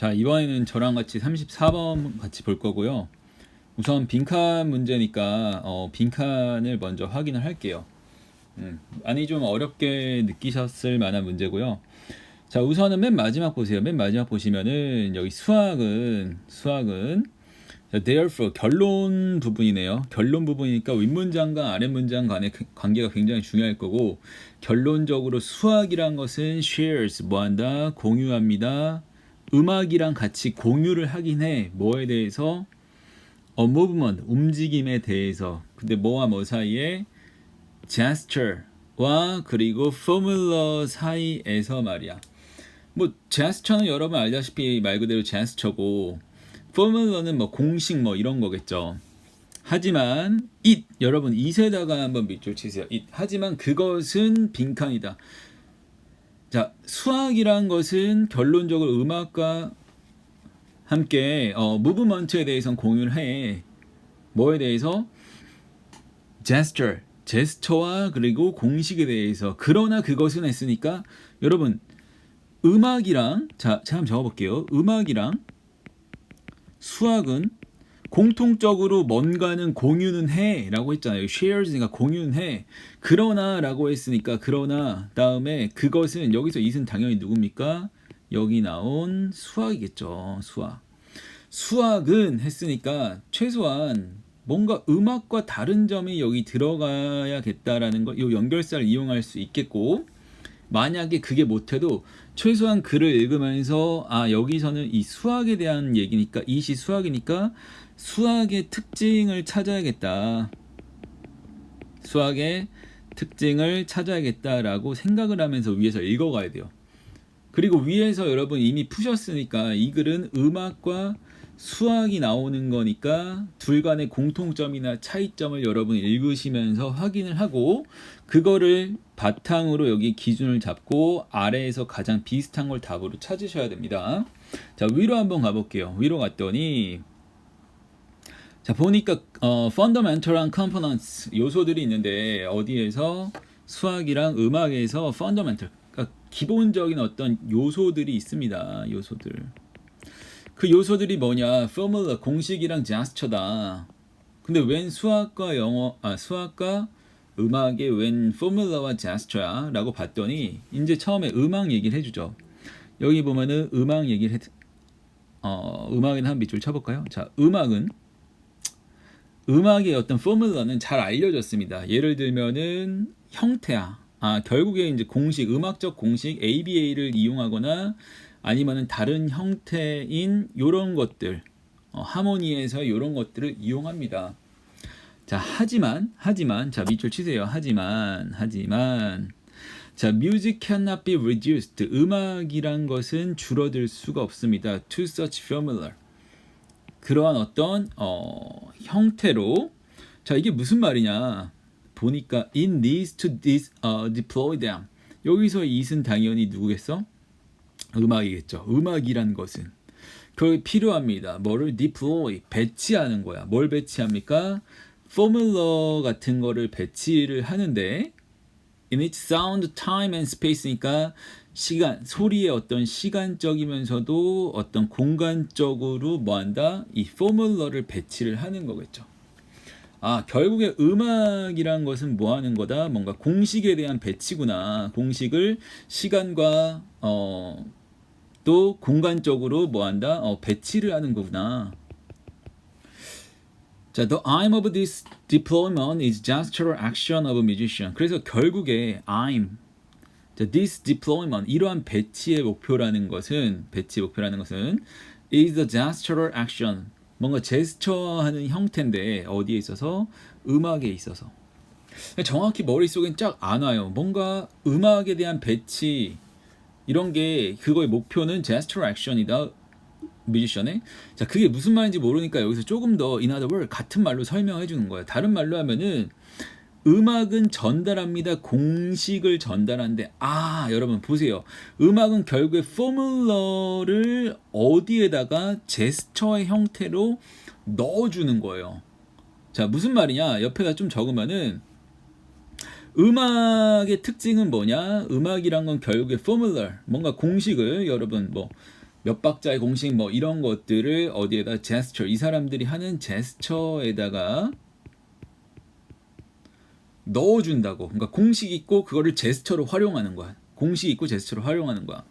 자, 이번에는 저랑 같이 34번 같이 볼 거고요. 우선 빈칸 문제니까 어, 빈칸을 먼저 확인을 할게요. 음, 많이 좀 어렵게 느끼셨을 만한 문제고요. 자, 우선은 맨 마지막 보세요. 맨 마지막 보시면은 여기 수학은 수학은 자, therefore 결론 부분이네요. 결론 부분이니까 윗문장과 아랫문장 간의 그- 관계가 굉장히 중요할 거고 결론적으로 수학이란 것은 shares 뭐한다 공유합니다. 음악이랑 같이 공유를 하긴 해. 뭐에 대해서 어 movement 움직임에 대해서. 근데 뭐와 뭐 사이에 gesture와 그리고 formula 사이에서 말이야. 뭐 gesture는 여러분 알다시피 말 그대로 gesture고 formula는 뭐 공식 뭐 이런 거겠죠. 하지만 it 여러분 it에다가 한번 밑줄 치세요. it 하지만 그것은 빈칸이다. 자 수학이란 것은 결론적으로 음악과 함께 어, 무브먼트에 대해서는 공유를 해. 뭐에 대해서? gesture, 제스처와 그리고 공식에 대해서. 그러나 그것은 했으니까 여러분 음악이랑 자, 제가 한번 적어볼게요. 음악이랑 수학은 공통적으로 뭔가는 공유는 해라고 했잖아요. shares니까 공유는 해. 그러나라고 했으니까 그러나 다음에 그것은 여기서 이은 당연히 누굽니까? 여기 나온 수학이겠죠. 수학. 수학은 했으니까 최소한 뭔가 음악과 다른 점이 여기 들어가야겠다라는 거, 이 연결사를 이용할 수 있겠고, 만약에 그게 못해도 최소한 글을 읽으면서 아 여기서는 이 수학에 대한 얘기니까 이 시 수학이니까 수학의 특징을 찾아야겠다. 수학의 특징을 찾아야겠다라고 생각을 하면서 위에서 읽어가야 돼요. 그리고 위에서 여러분 이미 푸셨으니까 이 글은 음악과 수학이 나오는 거니까 둘 간의 공통점이나 차이점을 여러분 읽으시면서 확인을 하고 그거를 바탕으로 여기 기준을 잡고 아래에서 가장 비슷한 걸 답으로 찾으셔야 됩니다. 자 위로 한번 가볼게요. 위로 갔더니 자 보니까 어, fundamental한 components 요소들이 있는데 어디에서 수학이랑 음악에서 fundamental 그러니까 기본적인 어떤 요소들이 있습니다. 요소들. 그 요소들이 뭐냐? 포뮬러 공식이랑 제스처다. 근데 웬 수학과 영어 아 수학과 음악의 웬 포뮬러와 제스처야? 라고 봤더니 이제 처음에 음악 얘기를 해주죠. 여기 보면은 음악 얘기를 했, 어 음악에는 한 밑줄 쳐볼까요? 자 음악은 음악의 어떤 포뮬러는 잘 알려졌습니다. 예를 들면은 형태야. 아 결국에 이제 공식 음악적 공식 ABA를 이용하거나 아니면은 다른 형태인 요런 것들 어, 하모니에서 요런 것들을 이용합니다. 자 하지만 하지만 자 밑줄 치세요. 하지만 하지만 자 music cannot be reduced 음악이란 것은 줄어들 수가 없습니다. to such formula 그러한 어떤 어, 형태로 자 이게 무슨 말이냐 보니까 it needs to dis, 어, deploy them 여기서 it은 당연히 누구겠어? 음악이겠죠. 음악이란 것은 그게 필요합니다. 뭐를 deploy 배치하는 거야. 뭘 배치합니까? 포뮬러 같은 거를 배치를 하는데 its sound, time and space니까 시간, 소리의 어떤 시간적이면서도 어떤 공간적으로 뭐한다? 이 포뮬러를 배치를 하는 거겠죠. 아, 결국에 음악이란 것은 뭐 하는 거다? 뭔가 공식에 대한 배치구나. 공식을 시간과 어, 또 공간적으로 뭐 한다? 어, 배치를 하는 거구나. 자, the aim of this deployment is gestural action of a musician. 그래서 결국에 aim, 자, this deployment 이러한 배치의 목표라는 것은 배치 목표라는 것은 is the gestural action. 뭔가 제스처하는 형태인데 어디에 있어서 음악에 있어서 정확히 머릿속엔 쫙 안 와요. 뭔가 음악에 대한 배치 이런 게 그거의 목표는 제스처 액션이다. 뮤지션의 자 그게 무슨 말인지 모르니까 여기서 조금 더 in other word 같은 말로 설명해 주는 거예요. 다른 말로 하면은 음악은 전달합니다. 공식을 전달하는데 아 여러분 보세요. 음악은 결국에 포뮬러를 어디에다가 제스처의 형태로 넣어주는 거예요. 자 무슨 말이냐 옆에다 좀 적으면은 음악의 특징은 뭐냐? 음악이란 건 결국에 포뮬러 뭔가 공식을 여러분 뭐 몇 박자의 공식 뭐 이런 것들을 어디에다 제스처 이 사람들이 하는 제스처에다가 넣어준다고. 그러니까 공식 있고 그거를 제스처로 활용하는 거야. 공식 있고 제스처로 활용하는 거야.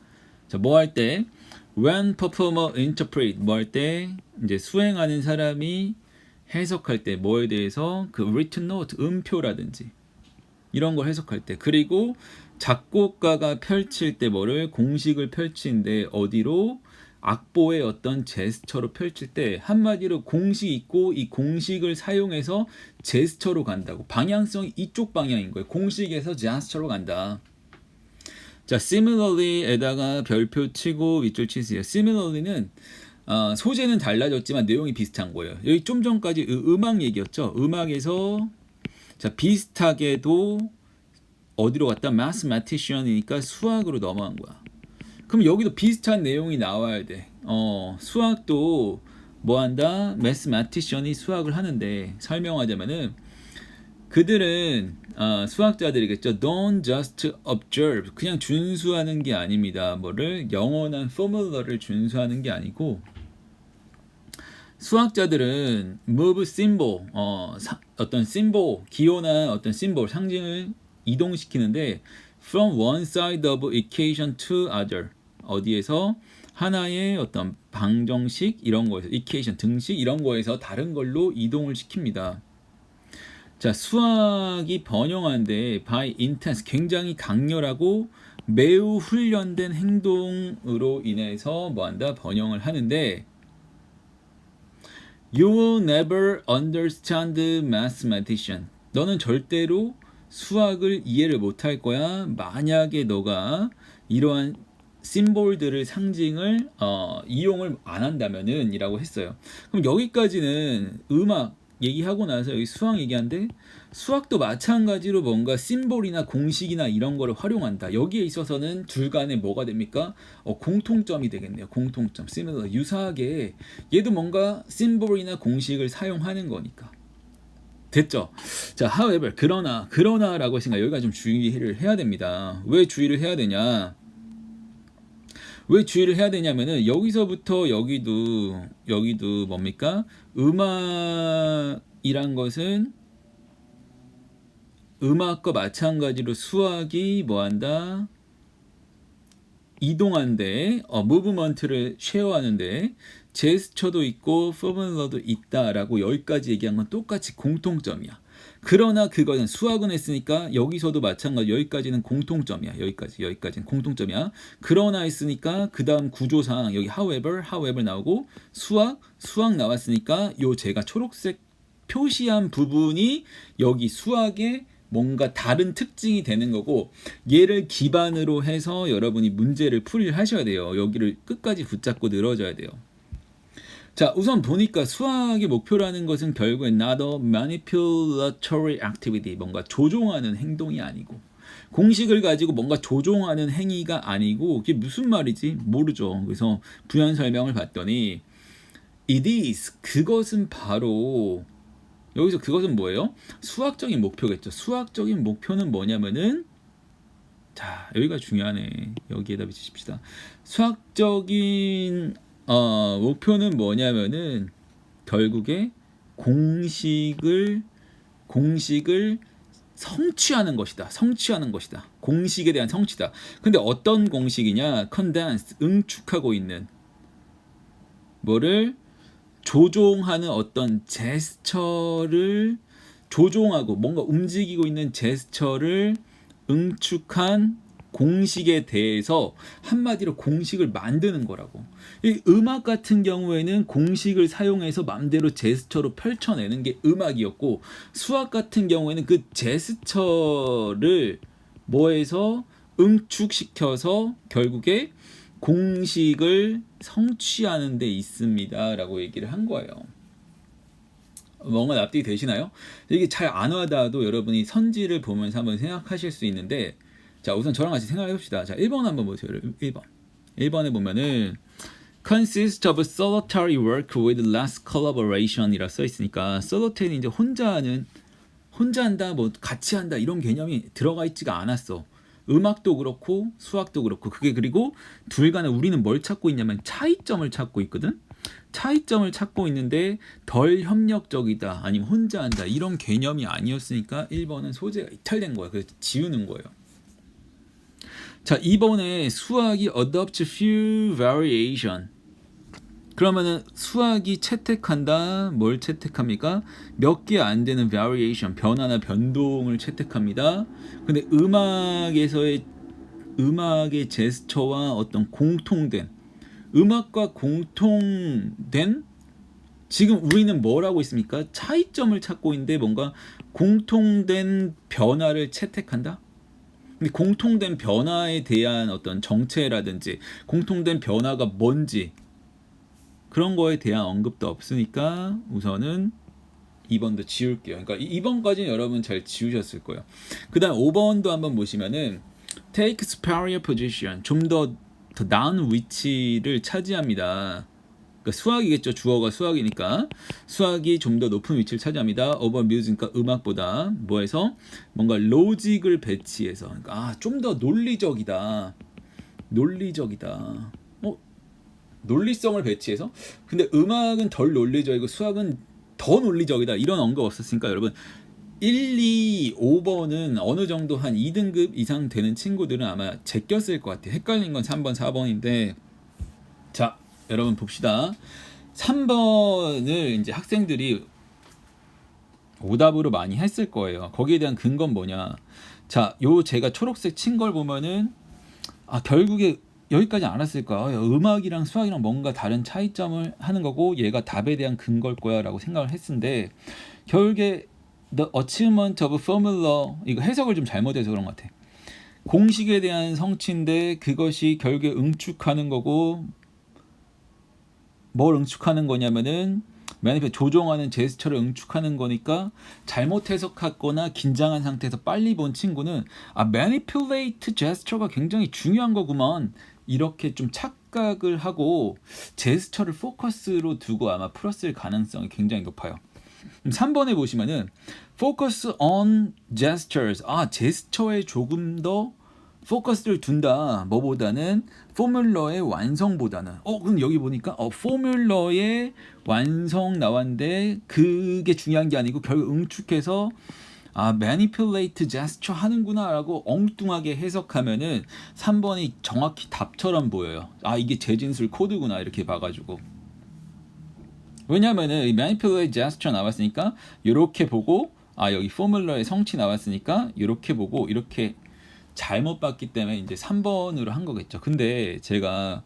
자, 뭐 할 때? When performer interpret 뭐 할 때 이제 수행하는 사람이 해석할 때 뭐에 대해서 그 written note 음표라든지 이런 걸 해석할 때 그리고 작곡가가 펼칠 때 뭐를 공식을 펼치는데 어디로 악보의 어떤 제스처로 펼칠 때 한마디로 공식 있고 이 공식을 사용해서 제스처로 간다고 방향성이 이쪽 방향인 거예요. 공식에서 제스처로 간다. 자, similarly에다가 별표 치고 밑줄 치세요. similarly는 어, 소재는 달라졌지만 내용이 비슷한 거예요. 여기 좀 전까지 으- 음악 얘기였죠. 음악에서 자 비슷하게도 어디로 갔다? mathematician이니까 수학으로 넘어간 거야. 그럼 여기도 비슷한 내용이 나와야 돼. 어, 수학도 뭐 한다? mathematician이 수학을 하는데 설명하자면은 그들은 어, 수학자들이겠죠. Don't just observe. 그냥 준수하는 게 아닙니다. 뭐를 영원한 포뮬러를 준수하는 게 아니고 수학자들은 move symbol, 어, 사- 어떤 symbol, 기호나 어떤 symbol, 상징을 이동시키는데 from one side of equation to other 어디에서 하나의 어떤 방정식 이런 거에서 equation 등식 이런 거에서 다른 걸로 이동을 시킵니다. 자 수학이 번영하는데 by intense 굉장히 강렬하고 매우 훈련된 행동으로 인해서 뭐한다 번영을 하는데 You will never understand mathematician. 너는 절대로 수학을 이해를 못할 거야. 만약에 너가 이러한 심볼들을 상징을 어, 이용을 안 한다면은이라고 했어요. 그럼 여기까지는 음악 얘기하고 나서 여기 수학 얘기하는데 수학도 마찬가지로 뭔가 심볼이나 공식이나 이런 거를 활용한다. 여기에 있어서는 둘 간에 뭐가 됩니까? 어, 공통점이 되겠네요. 공통점. similar. 유사하게 얘도 뭔가 심볼이나 공식을 사용하는 거니까. 됐죠? 자, however, 그러나, 그러나라고 했으니까 여기가 좀 주의를 해야 됩니다. 왜 주의를 해야 되냐? 왜 주의를 해야 되냐면은 여기서부터 여기도 여기도 뭡니까? 음악이란 것은 음악과 마찬가지로 수학이 뭐한다? 이동한데 어, 무브먼트를 쉐어하는데 제스처도 있고 포뮬러도 있다라고 여기까지 얘기한 건 똑같이 공통점이야. 그러나 그거는 수학은 했으니까 여기서도 마찬가지 여기까지는 공통점이야. 여기까지 여기까지는 공통점이야. 그러나 했으니까 그 다음 구조상 여기 however however 나오고 수학 수학 나왔으니까 요 제가 초록색 표시한 부분이 여기 수학의 뭔가 다른 특징이 되는 거고 얘를 기반으로 해서 여러분이 문제를 풀이를 하셔야 돼요. 여기를 끝까지 붙잡고 늘어져야 돼요. 자, 우선 보니까 수학의 목표라는 것은 결국엔 a manipulatory activity, 뭔가 조종하는 행동이 아니고 공식을 가지고 뭔가 조종하는 행위가 아니고 그게 무슨 말이지 모르죠. 그래서 부연 설명을 봤더니 it is 그것은 바로 여기서 그것은 뭐예요? 수학적인 목표겠죠. 수학적인 목표는 뭐냐면은 자 여기가 중요하네. 여기에다 비치십시다. 수학적인 어, 목표는 뭐냐면은 결국에 공식을 공식을 성취하는 것이다. 성취하는 것이다. 공식에 대한 성취다. 근데 어떤 공식이냐? 컨덴스 응축하고 있는 뭐를 조종하는 어떤 제스처를 조종하고 뭔가 움직이고 있는 제스처를 응축한 공식에 대해서 한마디로 공식을 만드는 거라고. 이 음악 같은 경우에는 공식을 사용해서 맘대로 제스처로 펼쳐내는 게 음악이었고 수학 같은 경우에는 그 제스처를 뭐해서 응축시켜서 결국에 공식을 성취하는 데 있습니다라고 얘기를 한 거예요. 뭔가 납득이 되시나요? 이게 잘 안 와닿아도 여러분이 선지를 보면서 한번 생각하실 수 있는데 자 우선 저랑 같이 생각해 봅시다. 자 1번 한번 보세요. 1번 1번에 보면은 consists of solitary work with less collaboration이라 써 있으니까 solitary 이제 혼자 하는 혼자 한다 뭐 같이 한다 이런 개념이 들어가 있지가 않았어. 음악도 그렇고 수학도 그렇고 그게 그리고 둘 간에 우리는 뭘 찾고 있냐면 차이점을 찾고 있거든. 차이점을 찾고 있는데 덜 협력적이다 아니면 혼자 한다 이런 개념이 아니었으니까 1번은 소재가 이탈된 거야. 그래서 지우는 거예요. 자, 2번에 수학이 adopt few variation. 그러면은 수학이 채택한다. 뭘 채택합니까? 몇 개 안 되는 variation, 변화나 변동을 채택합니다. 근데 음악에서의 음악의 제스처와 어떤 공통된 음악과 공통된 지금 우리는 뭘 하고 있습니까? 차이점을 찾고 있는데 뭔가 공통된 변화를 채택한다? 근데 공통된 변화에 대한 어떤 정체라든지 공통된 변화가 뭔지 그런 거에 대한 언급도 없으니까 우선은 2번도 지울게요. 그러니까 2번까지는 여러분 잘 지우셨을 거예요. 그 다음 5번도 한번 보시면은 take superior position 좀 더 더 나은 위치를 차지합니다. 그러니까 수학이겠죠. 주어가 수학이니까 수학이 좀 더 높은 위치를 차지합니다. over music 그러니까 음악보다 뭐해서 뭔가 로직을 배치해서 그러니까 아, 좀 더 논리적이다. 논리적이다. 어? 논리성을 배치해서 근데 음악은 덜 논리적이고 수학은 더 논리적이다. 이런 언급 없었으니까 여러분 1, 2, 5번은 어느 정도 한 2등급 이상 되는 친구들은 아마 제꼈을 것 같아요. 헷갈린 건 3번, 4번인데 자, 여러분 봅시다. 3번을 이제 학생들이 오답으로 많이 했을 거예요. 거기에 대한 근거는 뭐냐? 자, 요 제가 초록색 친 걸 보면은 아, 결국에 여기까지 알았을까? 음악이랑 수학이랑 뭔가 다른 차이점을 하는 거고 얘가 답에 대한 근거일 거야라고 생각을 했는데 결국에 the achievement of formula 이거 해석을 좀 잘못해서 그런 것 같아. 공식에 대한 성취인데 그것이 결국에 응축하는 거고 뭘 응축하는 거냐면은 매니페 조종하는 제스처를 응축하는 거니까 잘못 해석했거나 긴장한 상태에서 빨리 본 친구는 아 manipulate 제스처가 굉장히 중요한 거구만 이렇게 좀 착각을 하고 제스처를 포커스로 두고 아마 풀었을 가능성이 굉장히 높아요. 3번에 보시면은 focus on gestures. 아, 제스처에 조금 더 포커스를 둔다. 뭐보다는 포뮬러의 완성보다는. 어, 그럼 여기 보니까 어, 포뮬러의 완성 나왔는데 그게 중요한 게 아니고 결국 응축해서 아, manipulate gesture 하는구나라고 엉뚱하게 해석하면은 3번이 정확히 답처럼 보여요. 아, 이게 재진술 코드구나 이렇게 봐가지고. 왜냐면은 이 manipulate gesture 나왔으니까 이렇게 보고 아 여기 포뮬러의 성취 나왔으니까 이렇게 보고 이렇게 잘못 봤기 때문에 이제 3번으로 한 거겠죠. 근데 제가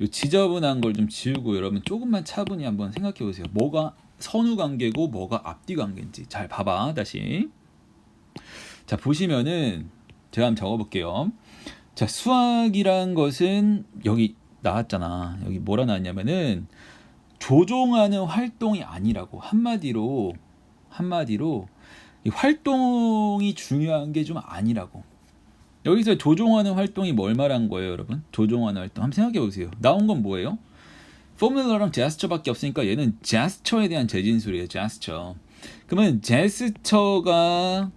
이 지저분한 걸 좀 지우고 여러분 조금만 차분히 한번 생각해 보세요. 뭐가 선후 관계고 뭐가 앞뒤 관계인지 잘 봐봐 다시. 자 보시면은 제가 한번 적어볼게요. 자 수학이란 것은 여기 나왔잖아. 여기 뭐라 나왔냐면은 조종하는 활동이 아니라고 한마디로 한마디로 이 활동이 중요한 게 좀 아니라고 여기서 조종하는 활동이 뭘 말한 거예요 여러분 조종하는 활동 한번 생각해 보세요 나온 건 뭐예요 포뮬러랑 제스처밖에 없으니까 얘는 제스처에 대한 재진술이에요 제스처 그러면 제스처가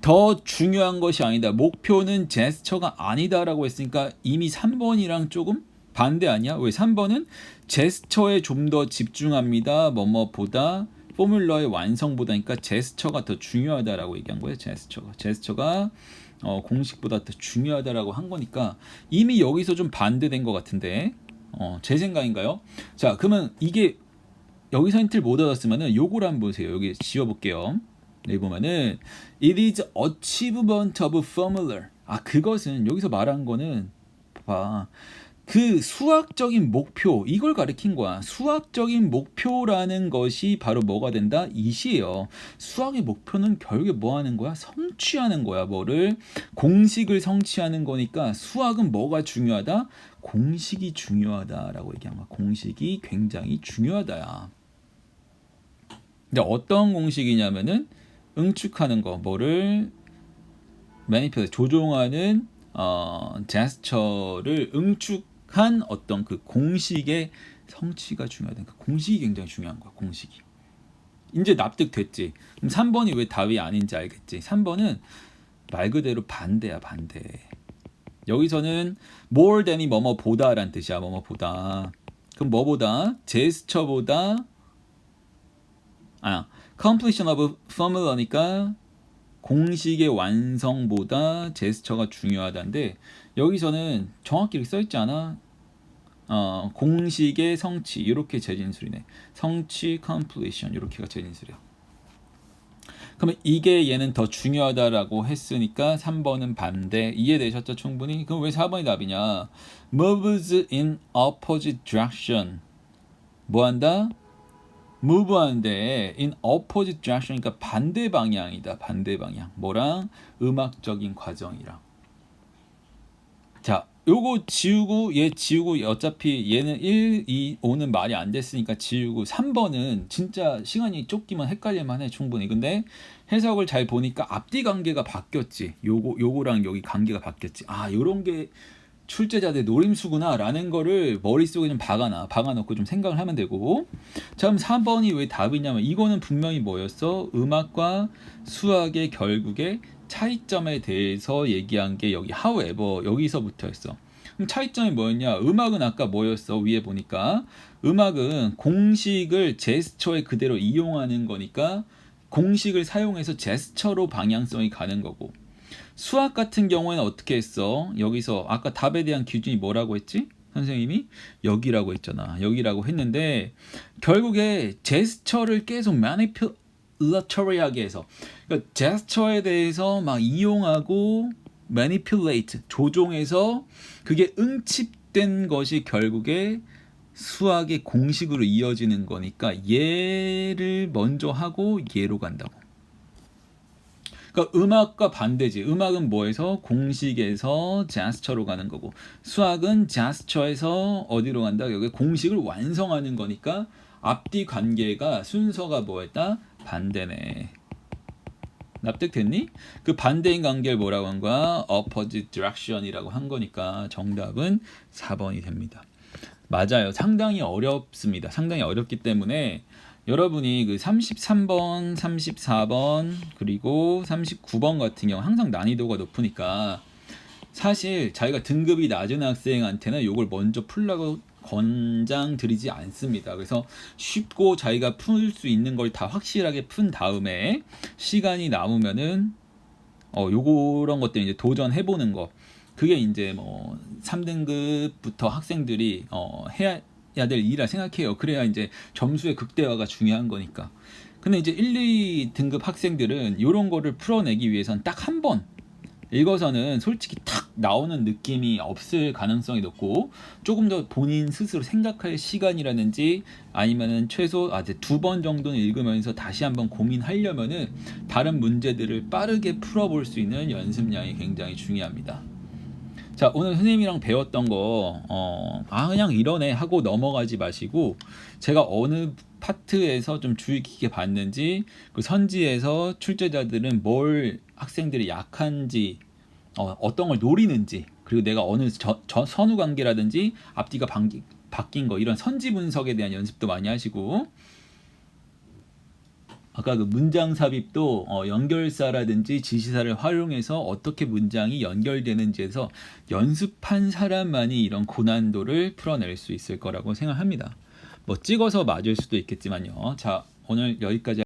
더 중요한 것이 아니다 목표는 제스처가 아니다라고 했으니까 이미 3번이랑 조금 반대 아니야? 왜 3번은 제스처에 좀 더 집중합니다. 뭐뭐보다 포뮬러의 완성보다니까 제스처가 더 중요하다라고 얘기한 거예요. 제스처가. 제스처가 어, 공식보다 더 중요하다라고 한 거니까 이미 여기서 좀 반대된 것 같은데 어, 제 생각인가요? 자, 그러면 이게 여기서 힌트를 못 얻었으면은 요걸 한번 보세요. 여기 지워볼게요. 여기 보면은 it is achievement of formula. 아, 그것은 여기서 말한 거는 봐. 그 수학적인 목표 이걸 가리킨 거야. 수학적인 목표라는 것이 바로 뭐가 된다? 이시예요. 수학의 목표는 결국에 뭐 하는 거야? 성취하는 거야. 뭐를 공식을 성취하는 거니까 수학은 뭐가 중요하다? 공식이 중요하다라고 얘기한 거야. 공식이 굉장히 중요하다야. 근데 어떤 공식이냐면은 응축하는 거, 뭐를 매니페 조종하는 어, 제스처를 응축 한 어떤 그 공식의 성취가 중요하다. 그 공식이 굉장히 중요한 거야. 공식이. 이제 납득됐지. 그럼 3번이 왜 답이 아닌지 알겠지. 3번은 말 그대로 반대야 반대. 여기서는 more than이 뭐뭐 보다라는 뜻이야 뭐뭐 보다. 그럼 뭐보다 제스처보다 아 completion of formula니까 공식의 완성보다 제스처가 중요하다는데 여기서는 정확히 이렇게 써 있지 않아? 어, 공식의 성취 이렇게 재진술이네. 성취 completion 이렇게가 재진술이야. 그러면 이게 얘는 더 중요하다라고 했으니까 3번은 반대. 이해되셨죠 충분히? 그럼 왜 4번이 답이냐? moves in opposite direction. 뭐 한다? move 하는데 in opposite direction 그러니까 반대 방향이다. 반대 방향. 뭐랑 음악적인 과정이랑. 자, 요거 지우고 얘 지우고 어차피 얘는 1, 2, 5는 말이 안 됐으니까 지우고 3번은 진짜 시간이 쫓기만 헷갈릴만 해 충분히. 근데 해석을 잘 보니까 앞뒤 관계가 바뀌었지. 요거 요거랑 여기 관계가 바뀌었지. 아, 요런 게 출제자들 노림수구나 라는 거를 머릿속에 좀 박아놔. 박아놓고 좀 생각을 하면 되고. 자, 그럼 3번이 왜 답이냐면 이거는 분명히 뭐였어? 음악과 수학의 결국에 차이점에 대해서 얘기한 게 여기 however 여기서부터였어. 그럼 차이점이 뭐였냐? 음악은 아까 뭐였어? 위에 보니까 음악은 공식을 제스처에 그대로 이용하는 거니까 공식을 사용해서 제스처로 방향성이 가는 거고 수학 같은 경우에는 어떻게 했어? 여기서 아까 답에 대한 기준이 뭐라고 했지? 선생님이 여기라고 했잖아. 여기라고 했는데 결국에 제스처를 계속 manipulatory하게 해서 그러니까 제스처에 대해서 막 이용하고 manipulate 조종해서 그게 응집된 것이 결국에 수학의 공식으로 이어지는 거니까 얘를 먼저 하고 얘로 간다고. 그러니까 음악과 반대지. 음악은 뭐에서 공식에서 제스처로 가는 거고 수학은 제스처에서 어디로 간다? 여기 공식을 완성하는 거니까 앞뒤 관계가 순서가 뭐였다? 반대네. 납득됐니? 그 반대인 관계를 뭐라고 한 거야? opposite direction이라고 한 거니까 정답은 4번이 됩니다. 맞아요. 상당히 어렵습니다. 상당히 어렵기 때문에 여러분이 그 33번, 34번, 그리고 39번 같은 경우 항상 난이도가 높으니까 사실 자기가 등급이 낮은 학생한테는 이걸 먼저 풀라고 권장드리지 않습니다. 그래서 쉽고 자기가 풀 수 있는 걸 다 확실하게 푼 다음에 시간이 남으면은 어 요런 것들 이제 도전해 보는 거. 그게 이제 뭐 3등급부터 학생들이 어 해야 될 일이라 생각해요. 그래야 이제 점수의 극대화가 중요한 거니까. 근데 이제 1, 2등급 학생들은 이런 거를 풀어내기 위해선 딱 한 번 읽어서는 솔직히 탁 나오는 느낌이 없을 가능성이 높고 조금 더 본인 스스로 생각할 시간이라든지 아니면은 최소 아, 두번 정도는 읽으면서 다시 한번 고민하려면은 다른 문제들을 빠르게 풀어볼 수 있는 연습량이 굉장히 중요합니다. 자 오늘 선생님이랑 배웠던 거 어, 아 그냥 이러네 하고 넘어가지 마시고 제가 어느 파트에서 좀 주의 깊게 봤는지 그 선지에서 출제자들은 뭘 학생들이 약한지 어, 어 떤 걸 노리는지 그리고 내가 어느 저, 저 선후 관계라든지 앞뒤가 반기, 바뀐 거 이런 선지 분석에 대한 연습도 많이 하시고 아까 그 문장 삽입도 어, 연결사라든지 지시사를 활용해서 어떻게 문장이 연결되는지에서 연습한 사람만이 이런 고난도를 풀어낼 수 있을 거라고 생각합니다. 뭐 찍어서 맞을 수도 있겠지만요. 자, 오늘 여기까지